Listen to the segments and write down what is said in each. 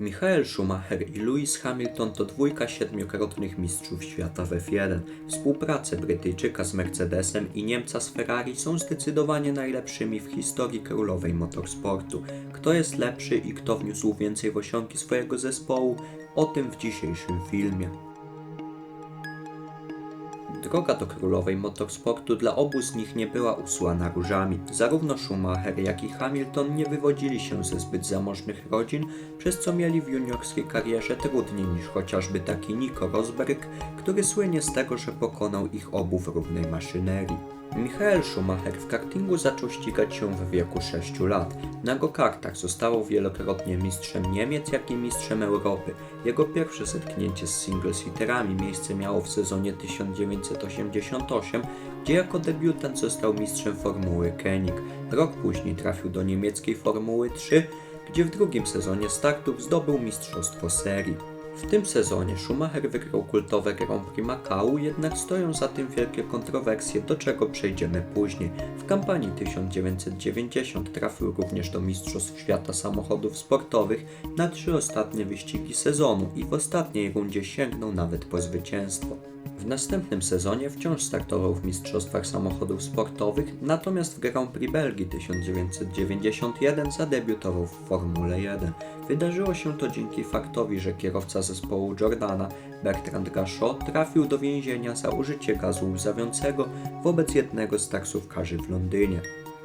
Michael Schumacher i Lewis Hamilton to dwójka siedmiokrotnych mistrzów świata w F1. Współprace Brytyjczyka z Mercedesem i Niemca z Ferrari są zdecydowanie najlepszymi w historii królowej motorsportu. Kto jest lepszy i kto wniósł więcej w osiągi swojego zespołu, o tym w dzisiejszym filmie. Droga do królowej motorsportu dla obu z nich nie była usłana różami. Zarówno Schumacher, jak i Hamilton nie wywodzili się ze zbyt zamożnych rodzin, przez co mieli w juniorskiej karierze trudniej niż chociażby taki Nico Rosberg, który słynie z tego, że pokonał ich obu w równej maszynerii. Michael Schumacher w kartingu zaczął ścigać się w wieku 6 lat. Na go-kartach został wielokrotnie mistrzem Niemiec, jak i mistrzem Europy. Jego pierwsze zetknięcie z single-seaterami miejsce miało w sezonie 1988, gdzie jako debiutant został mistrzem Formuły Koenig. Rok później trafił do niemieckiej Formuły 3, gdzie w drugim sezonie startów zdobył mistrzostwo serii. W tym sezonie Schumacher wygrał kultowe Grand Prix Macau, jednak stoją za tym wielkie kontrowersje, do czego przejdziemy później. W kampanii 1990 trafił również do Mistrzostw Świata Samochodów Sportowych na trzy ostatnie wyścigi sezonu i w ostatniej rundzie sięgnął nawet po zwycięstwo. W następnym sezonie wciąż startował w Mistrzostwach Samochodów Sportowych, natomiast w Grand Prix Belgii 1991 zadebiutował w Formule 1. Wydarzyło się to dzięki faktowi, że kierowca zespołu Jordana, Bertrand Gachot, trafił do więzienia za użycie gazu łzawiącego wobec jednego z taksówkarzy w Londynie.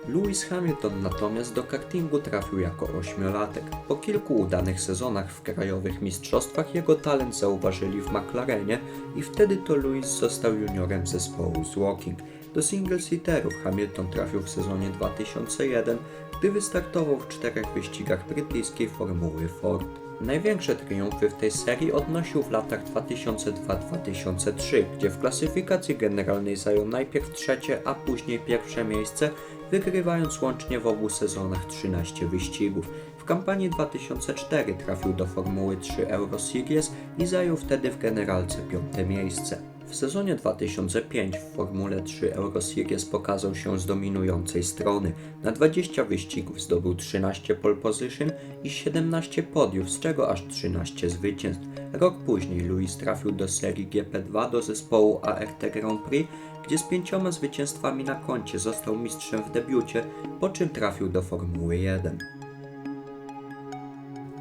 Lewis Hamilton natomiast do kartingu trafił jako ośmiolatek. Po kilku udanych sezonach w krajowych mistrzostwach jego talent zauważyli w McLarenie i wtedy to Lewis został juniorem zespołu z Walking. Do single-seaterów Hamilton trafił w sezonie 2001, gdy wystartował w czterech wyścigach brytyjskiej formuły Ford. Największe triumfy w tej serii odnosił w latach 2002-2003, gdzie w klasyfikacji generalnej zajął najpierw trzecie, a później pierwsze miejsce, wygrywając łącznie w obu sezonach 13 wyścigów. W kampanii 2004 trafił do Formuły 3 Euroseries i zajął wtedy w generalce piąte miejsce. W sezonie 2005 w Formule 3 Euroseries pokazał się z dominującej strony. Na 20 wyścigów zdobył 13 pole position i 17 podiów, z czego aż 13 zwycięstw. Rok później Lewis trafił do serii GP2 do zespołu ART Grand Prix, gdzie z pięcioma zwycięstwami na koncie został mistrzem w debiucie, po czym trafił do Formuły 1.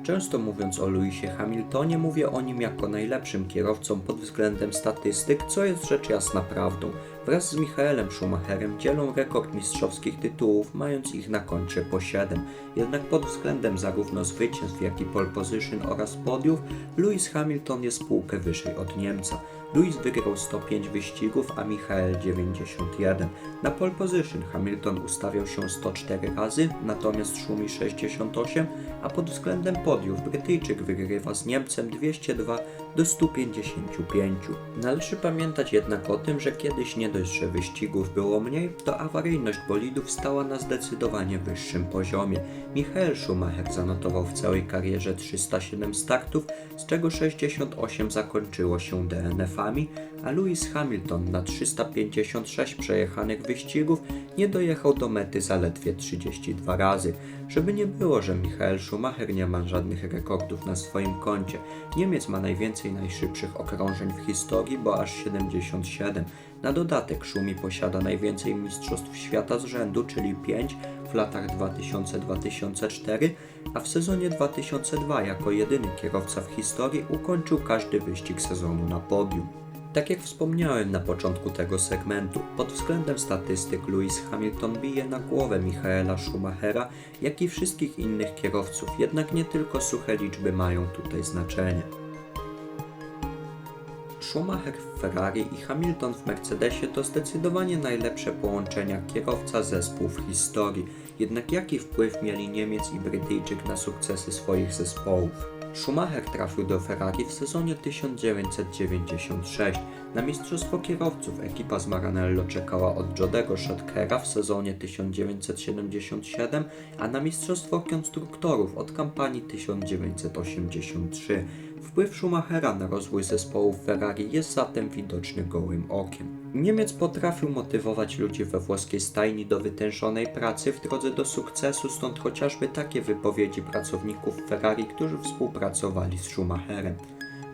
Często mówiąc o Lewisie Hamiltonie, mówię o nim jako najlepszym kierowcą pod względem statystyk, co jest rzecz jasna prawdą. Wraz z Michaelem Schumacherem dzielą rekord mistrzowskich tytułów, mając ich na koncie po 7. Jednak pod względem zarówno zwycięstw, jak i pole position oraz podiów, Lewis Hamilton jest półkę wyżej od Niemca. Lewis wygrał 105 wyścigów, a Michael 91. Na pole position Hamilton ustawiał się 104 razy, natomiast Schumi 68, a pod względem podiów Brytyjczyk wygrywa z Niemcem 202 do 155. Należy pamiętać jednak o tym, że kiedyś nie dość, że wyścigów było mniej, to awaryjność bolidów stała na zdecydowanie wyższym poziomie. Michael Schumacher zanotował w całej karierze 307 startów, z czego 68 zakończyło się DNF-ami, a Lewis Hamilton na 356 przejechanych wyścigów nie dojechał do mety zaledwie 32 razy. Żeby nie było, że Michael Schumacher nie ma żadnych rekordów na swoim koncie. Niemiec ma najwięcej najszybszych okrążeń w historii, bo aż 77. Na dodatek Schumi posiada najwięcej mistrzostw świata z rzędu, czyli 5 w latach 2000-2004, a w sezonie 2002 jako jedyny kierowca w historii ukończył każdy wyścig sezonu na podium. Tak jak wspomniałem na początku tego segmentu, pod względem statystyk Lewis Hamilton bije na głowę Michaela Schumachera, jak i wszystkich innych kierowców, jednak nie tylko suche liczby mają tutaj znaczenie. Schumacher w Ferrari i Hamilton w Mercedesie to zdecydowanie najlepsze połączenia kierowca-zespół w historii. Jednak jaki wpływ mieli Niemiec i Brytyjczyk na sukcesy swoich zespołów? Schumacher trafił do Ferrari w sezonie 1996. Na mistrzostwo kierowców ekipa z Maranello czekała od Jodego Schottgera w sezonie 1977, a na mistrzostwo konstruktorów od kampanii 1983. Wpływ Schumachera na rozwój zespołów Ferrari jest zatem widoczny gołym okiem. Niemiec potrafił motywować ludzi we włoskiej stajni do wytężonej pracy w drodze do sukcesu, stąd chociażby takie wypowiedzi pracowników Ferrari, którzy współpracowali z Schumacherem.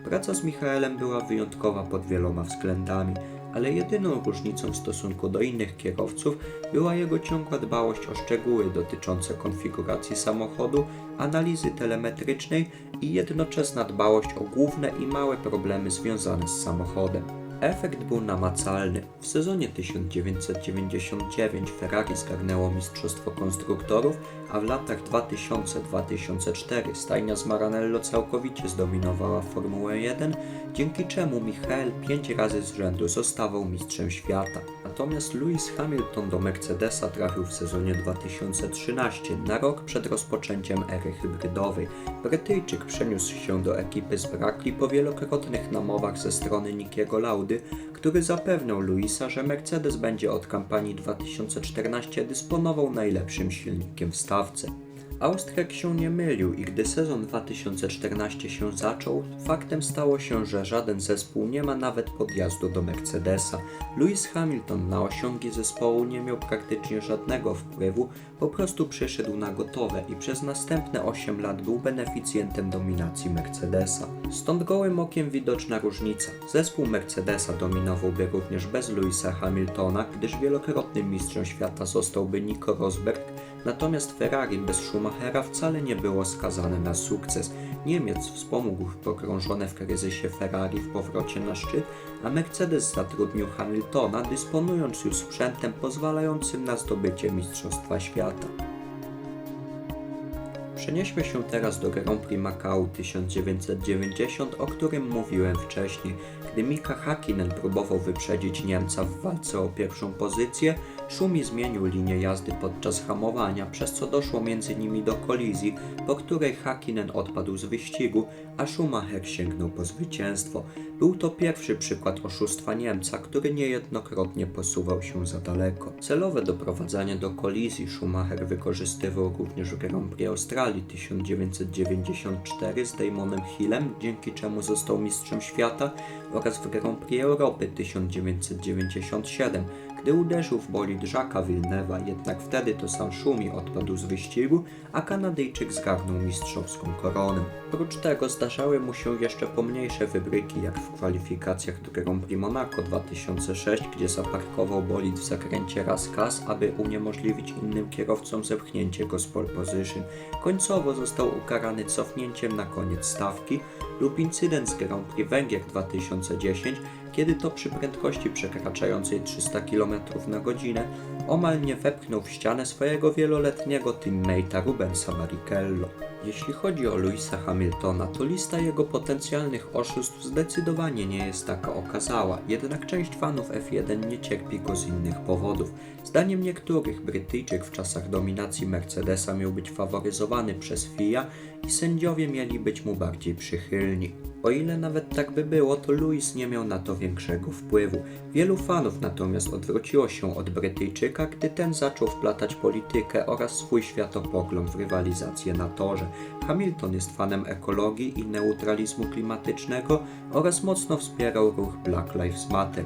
Praca z Michaelem była wyjątkowa pod wieloma względami, ale jedyną różnicą w stosunku do innych kierowców była jego ciągła dbałość o szczegóły dotyczące konfiguracji samochodu, analizy telemetrycznej i jednoczesna dbałość o główne i małe problemy związane z samochodem. Efekt był namacalny. W sezonie 1999 Ferrari zgarnęło Mistrzostwo Konstruktorów, a w latach 2000-2004 stajnia z Maranello całkowicie zdominowała Formułę 1, dzięki czemu Michael pięć razy z rzędu zostawał mistrzem świata. Natomiast Lewis Hamilton do Mercedesa trafił w sezonie 2013, na rok przed rozpoczęciem ery hybrydowej. Brytyjczyk przeniósł się do ekipy z Brackley po wielokrotnych namowach ze strony Nikiego Laudy, który zapewniał Luisa, że Mercedes będzie od kampanii 2014 dysponował najlepszym silnikiem w stawce. Austriak się nie mylił i gdy sezon 2014 się zaczął, faktem stało się, że żaden zespół nie ma nawet podjazdu do Mercedesa. Lewis Hamilton na osiągi zespołu nie miał praktycznie żadnego wpływu, po prostu przyszedł na gotowe i przez następne 8 lat był beneficjentem dominacji Mercedesa. Stąd gołym okiem widoczna różnica. Zespół Mercedesa dominowałby również bez Lewisa Hamiltona, gdyż wielokrotnym mistrzem świata zostałby Nico Rosberg, Natomiast Ferrari bez Schumachera wcale nie było skazane na sukces. Niemiec wspomógł pogrążone w kryzysie Ferrari w powrocie na szczyt, a Mercedes zatrudnił Hamiltona, dysponując już sprzętem pozwalającym na zdobycie Mistrzostwa Świata. Przenieśmy się teraz do Grand Prix Macau 1990, o którym mówiłem wcześniej. Gdy Mika Hakkinen próbował wyprzedzić Niemca w walce o pierwszą pozycję, Szumi zmienił linię jazdy podczas hamowania, przez co doszło między nimi do kolizji, po której Hakkinen odpadł z wyścigu, a Schumacher sięgnął po zwycięstwo. Był to pierwszy przykład oszustwa Niemca, który niejednokrotnie posuwał się za daleko. Celowe doprowadzanie do kolizji Schumacher wykorzystywał również w Grand Prix Australii 1994 z Damonem Hillem, dzięki czemu został mistrzem świata, oraz w Grand Prix Europy 1997, gdy uderzył w bolid Jacques'a Villeneuve'a, jednak wtedy to sam Szumi odpadł z wyścigu, a Kanadyjczyk zgarnął mistrzowską koronę. Oprócz tego zdarzały mu się jeszcze pomniejsze wybryki, jak w kwalifikacjach do Grand Prix Monaco 2006, gdzie zaparkował bolid w zakręcie Raskas, aby uniemożliwić innym kierowcom zepchnięcie go z pole position. Końcowo został ukarany cofnięciem na koniec stawki lub incydent z Grand Prix Węgier 2010, kiedy to przy prędkości przekraczającej 300 km na godzinę omal nie wepchnął w ścianę swojego wieloletniego teammate'a Rubensa Barrichello. Jeśli chodzi o Louisa Hamiltona, to lista jego potencjalnych oszustw zdecydowanie nie jest taka okazała, jednak część fanów F1 nie cierpi go z innych powodów. Zdaniem niektórych Brytyjczyk w czasach dominacji Mercedesa miał być faworyzowany przez FIA i sędziowie mieli być mu bardziej przychylni. O ile nawet tak by było, to Louis nie miał na to większego wpływu. Wielu fanów natomiast odwróciło się od Brytyjczyka, gdy ten zaczął wplatać politykę oraz swój światopogląd w rywalizację na torze. Hamilton jest fanem ekologii i neutralizmu klimatycznego oraz mocno wspierał ruch Black Lives Matter.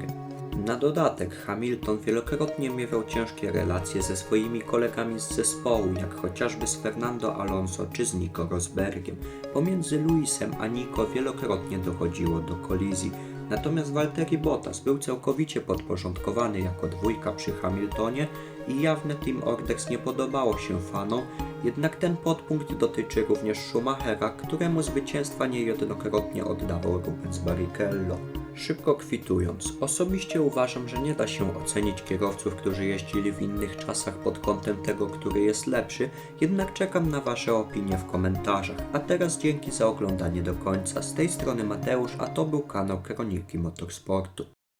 Na dodatek Hamilton wielokrotnie miewał ciężkie relacje ze swoimi kolegami z zespołu, jak chociażby z Fernando Alonso czy z Nico Rosbergiem. Pomiędzy Luisem a Nico wielokrotnie dochodziło do kolizji. Natomiast Valtteri Bottas był całkowicie podporządkowany jako dwójka przy Hamiltonie i jawne Team Orders nie podobało się fanom, jednak ten podpunkt dotyczy również Schumachera, któremu zwycięstwa niejednokrotnie oddawał Rubens Barrichello. Szybko kwitując, osobiście uważam, że nie da się ocenić kierowców, którzy jeździli w innych czasach pod kątem tego, który jest lepszy, jednak czekam na Wasze opinie w komentarzach. A teraz dzięki za oglądanie do końca. Z tej strony Mateusz, a to był kanał Kroniki Motorsportu.